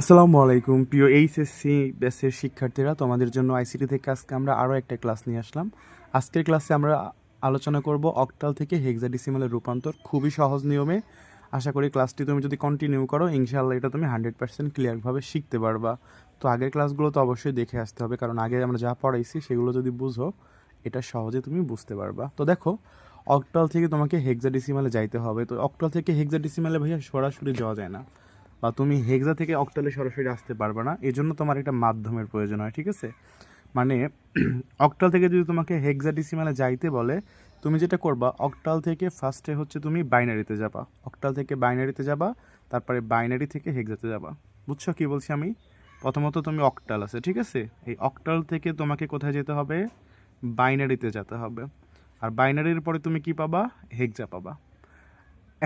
আসসালামু আলাইকুম, প্রিয় এইচএসসি ব্যাসের শিক্ষার্থীরা। তোমাদের জন্য আইসিটি থেকে আজকে আমরা আরও একটা ক্লাস নিয়ে আসলাম। আজকের ক্লাসে আমরা আলোচনা করব অক্টাল থেকে হেক্সাডেসিমালের রূপান্তর। খুবই সহজ নিয়মে। আশা করি ক্লাসটি তুমি যদি কন্টিনিউ করো, ইনশাআল্লাহ এটা তুমি হান্ড্রেড পার্সেন্ট ক্লিয়ারভাবে শিখতে পারবা। তো আগের ক্লাসগুলো তো অবশ্যই দেখে আসতে হবে, কারণ আগে আমরা যা পড়াইছি সেগুলো যদি বুঝো, এটা সহজে তুমি বুঝতে পারবা। তো দেখো, অক্টাল থেকে তোমাকে হেক্সাডেসিমালে যাইতে হবে। তো অক্টাল থেকে হেক্সাডেসিমালে ভাইয়া সরাসরি যাওয়া যায় না। তুমি হেক্সা থেকে অক্টালে সরাসরি আসতে পারবে না, এই জন্য তোমার একটা মাধ্যমের প্রয়োজন হয়, ঠিক আছে? মানে অক্টাল থেকে যদি তোমাকে হেক্সাডেসিমালে যাইতে বলে, তুমি যেটা করবা, অক্টাল থেকে ফার্স্টে হচ্ছে তুমি বাইনারিতে যাবা। অক্টাল থেকে বাইনারিতে যাবা, তারপরে বাইনারি থেকে হেক্সাতে যাবা। বুঝছ কি বলছি আমি? প্রথমত তুমি অক্টাল আছে, ঠিক আছে? এই অক্টাল থেকে তোমাকে কোথায় যেতে হবে? বাইনারিতে যেতে হবে। আর বাইনারির পরে তুমি কি পাবা? হেক্সা পাবা।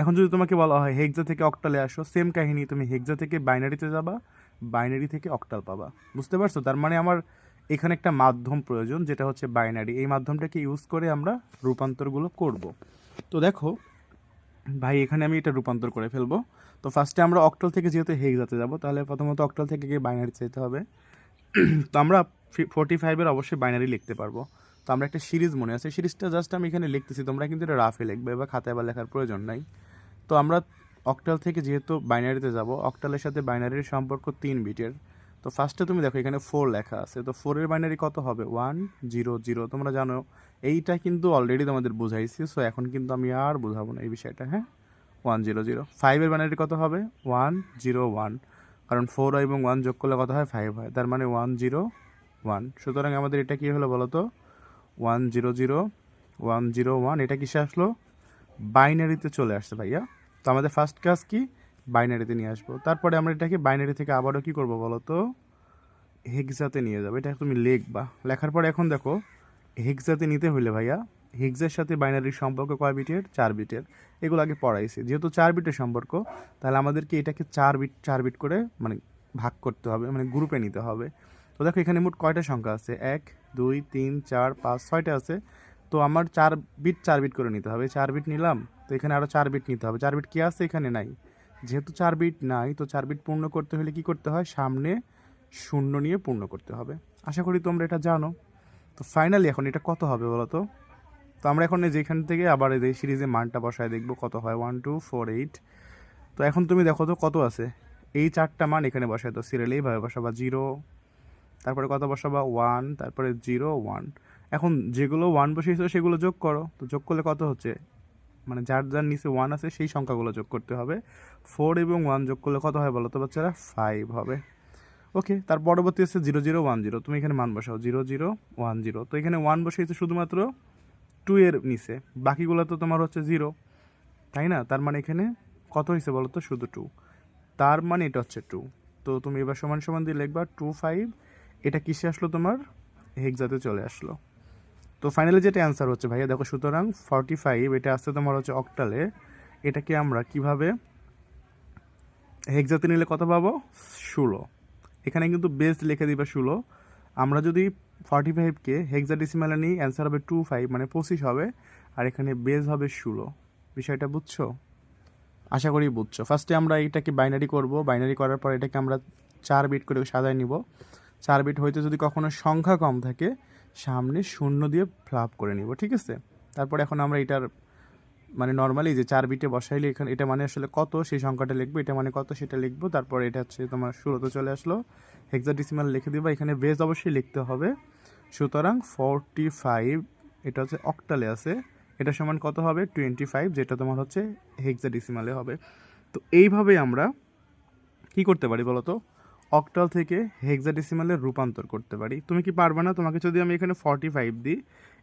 এখন যদি তোমাকে বলা হয় হেক্সা থেকে অক্টালে আসো, সেম কাহিনী, তুমি হেক্সা থেকে বাইনারিতে যাবা, বাইনারি থেকে অক্টাল পাবা। বুঝতে পারছ? তার মানে আমার এখানে একটা মাধ্যম প্রয়োজন, যেটা হচ্ছে বাইনারি। এই মাধ্যমটাকে ইউজ করে আমরা রূপান্তরগুলো করব। তো দেখো, ভাই, এখানে আমি এটা রূপান্তর করে ফেলব। তো ফার্স্টে আমরা অক্টাল থেকে যেহেতু হেক্সাতে যাব, তাহলে প্রথমত অক্টাল থেকে গিয়ে বাইনারি চাইতে হবে। তো আমরা ফোর্টি ফাইভের অবশ্যই বাইনারি লিখতে পারব। তো আমরা একটা সিরিজ মনে আছে। সিরিজটা জাস্ট আমি এখানে লিখতেছি, তোমরা কিন্তু এটা রাফে লিখবে বা খাতায় বা লেখার প্রয়োজন নাই। তো আমরা অক্টাল থেকে যেহেতু বাইনারিতে যাব অক্টালের সাথে বাইনারির সম্পর্ক তিন বিটের তো ফার্স্টে তুমি দেখো, এখানে ফোর লেখা আছে। তো ফোরের বাইনারি কত হবে? ওয়ান জিরো জিরো তোমরা জানো, এইটা কিন্তু অলরেডি তোমাদের বুঝাইছি সো এখন কিন্তু আমি আর বুঝাবো না এই বিষয়টা হ্যাঁ? ওয়ান জিরো জিরো ফাইভের বাইনারি কত হবে? ওয়ান জিরো ওয়ান কারণ ফোর এবং ওয়ান যোগ করলে কত হয়? ফাইভ হয়। তার মানে ওয়ান জিরো ওয়ান সুতরাং আমাদের এটা কী হলো বলো তো one zero zero one zero one এটা কিসে আসলো? বাইনারিতে চলে আসছে, ভাইয়া। তো আমাদের ফার্স্ট কাজ কি? বাইনারিতে নিয়ে আসব। তারপরে আমরা এটাকে বাইনারি থেকে আবারও কি করব বলো তো? হেক্সাতে নিয়ে যাব। এটা তুমি লিখবা। লেখার পরে এখন দেখো হেক্সাতে নিতে হইলে ভাইয়া হেক্সের সাথে বাইনারির সম্পর্ক কয় বিটের? চার বিটের। এগুলো আগে পড়াইছি। যেহেতু চার বিটের সম্পর্ক, তাহলে আমাদেরকে এটাকে চার বিট চার বিট করে মানে ভাগ করতে হবে মানে গ্রুপে নিতে হবে। তো দেখো এখানে মোট কয়টা সংখ্যা আছে? এক, দুই, তিন, চার, পাঁচ, ছয়টা আছে। তো আমার চার বিট চার বিট করে নিতে হবে। চার বিট নিলাম, তো এখানে আরও চার বিট নিতে হবে। চার বিট কি আছে? এখানে নাই। যেহেতু চার বিট নাই, তো চার বিট পূর্ণ করতে হলে কি করতে হয়? সামনে শূন্য নিয়ে পূর্ণ করতে হবে। আশা করি তোমরা এটা জানো। তো ফাইনালি এখন এটা কত হবে বলো তো তো আমরা এখন যেখান থেকে আবার এই সিরিজে মানটা বসায় দেখব কত হয়? ওয়ান টু ফোর এইট তো এখন তুমি দেখো তো কত আছে? এই চারটা মান এখানে বসায় তো সিরিয়াল এইভাবে বসাবা। জিরো তারপরে কত বসাবা? ওয়ান তারপরে জিরো ওয়ান এখন যেগুলো ওয়ান বসিয়েছো সেগুলো যোগ করো। তো যোগ করলে কত হচ্ছে? মানে যার যার নিচে ওয়ান আছে, সেই সংখ্যাগুলো যোগ করতে হবে। ফোর এবং ওয়ান যোগ করলে কত হয় বলো তো বাচ্চারা? ফাইভ হবে। ওকে তার পরবর্তী হচ্ছে জিরো জিরো ওয়ান জিরো তুমি এখানে মান বসাও। জিরো জিরো ওয়ান জিরো তো এখানে ওয়ান বসিয়েছে শুধুমাত্র টু এর নিচে। বাকিগুলো তো তোমার হচ্ছে জিরো তাই না? তার মানে এখানে কত হয়েছে বলো তো? শুধু টু তার মানে এটা হচ্ছে টু তো তুমি এবার সমান সমান দিয়ে লিখবা। টু ফাইভ এটা কিসে আসলো তোমার? হেক্সাতে চলে আসলো। তো ফাইনালি যেটা অ্যান্সার হচ্ছে, ভাইয়া, দেখো, সুতরাং ফর্টি ফাইভ এটা আসছে তোমার হচ্ছে অক্টালে এটাকে আমরা কীভাবে হেক্সাতে নিলে কত পাবো? ষোলো। এখানে কিন্তু বেস লিখে দিবে ষোলো। আমরা যদি ফর্টি ফাইভকে হেক্সা ডিসিমালে নিই অ্যান্সার হবে টু ফাইভ মানে পঁচিশ হবে, আর এখানে বেস হবে ষোলো। বিষয়টা বুঝছ? আশা করি বুঝছ। ফার্স্টে আমরা এটাকে বাইনারি করব। বাইনারি করার পর এটাকে আমরা চার বিট করে সাজায় নিব। চার বিট হইতে যদি কখনো সংখ্যা কম থাকে সামনে শূন্য দিয়ে ফ্লাপ করে নিব, ঠিক আছে? তারপর এখন আমরা এটার মানে নর্মালি যে চার বিটে বসাইলে এখানে এটা মানে আসলে কত সেই সংখ্যাটা লিখব, এটা মানে কত সেটা লিখব, তারপর এটা হচ্ছে তোমার ষোলোতে চলে আসলো। হেক্সাডেসিমাল লিখে দিবা, এখানে বেজ অবশ্যই লিখতে হবে। সুতরাং ফোরটি ফাইভ এটা হচ্ছে অক্টালে আছে, এটা সমান কত হবে? টোয়েন্টি ফাইভ যেটা তোমার হচ্ছে হেক্সাডেসিমালে হবে। তো এইভাবে আমরা কি করতে পারি বলো তো অক্টাল থেকে হেক্সাডেসিমালে রূপান্তর করতে পারি। তুমি কি পারবে না? তোমাকে যদি আমি এখানে ফর্টি ফাইভ দিই,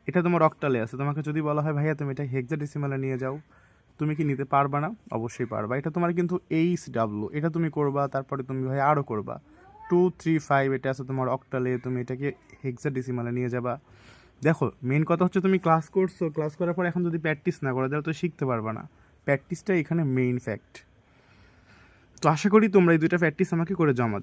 এটা তোমার অক্টালে আছে। তোমাকে যদি বলা হয়, ভাইয়া, তুমি এটা হেক্সাডেসিমালে নিয়ে যাও। তুমি কি নিতে পারবা না? অবশ্যই পারবা। এটা তোমার কিন্তু এইচ ডাব্লু এটা তুমি করবা, তারপরে তুমি ভাই আরও করবা। টু থ্রি ফাইভ এটা আছে তোমার অক্টালে, তুমি এটাকে হেক্সাডেসিমালে নিয়ে যাবা। দেখো মেন কথা হচ্ছে তুমি ক্লাস করছ। ক্লাস করার পর এখন যদি প্র্যাকটিস না করো, তাহলে তো শিখতে পারবা না। প্র্যাকটিসটা এখানে মেইন ফ্যাক্ট তো আশা করি তোমরা এই দুইটা প্র্যাকটিস আমাকে করে জমা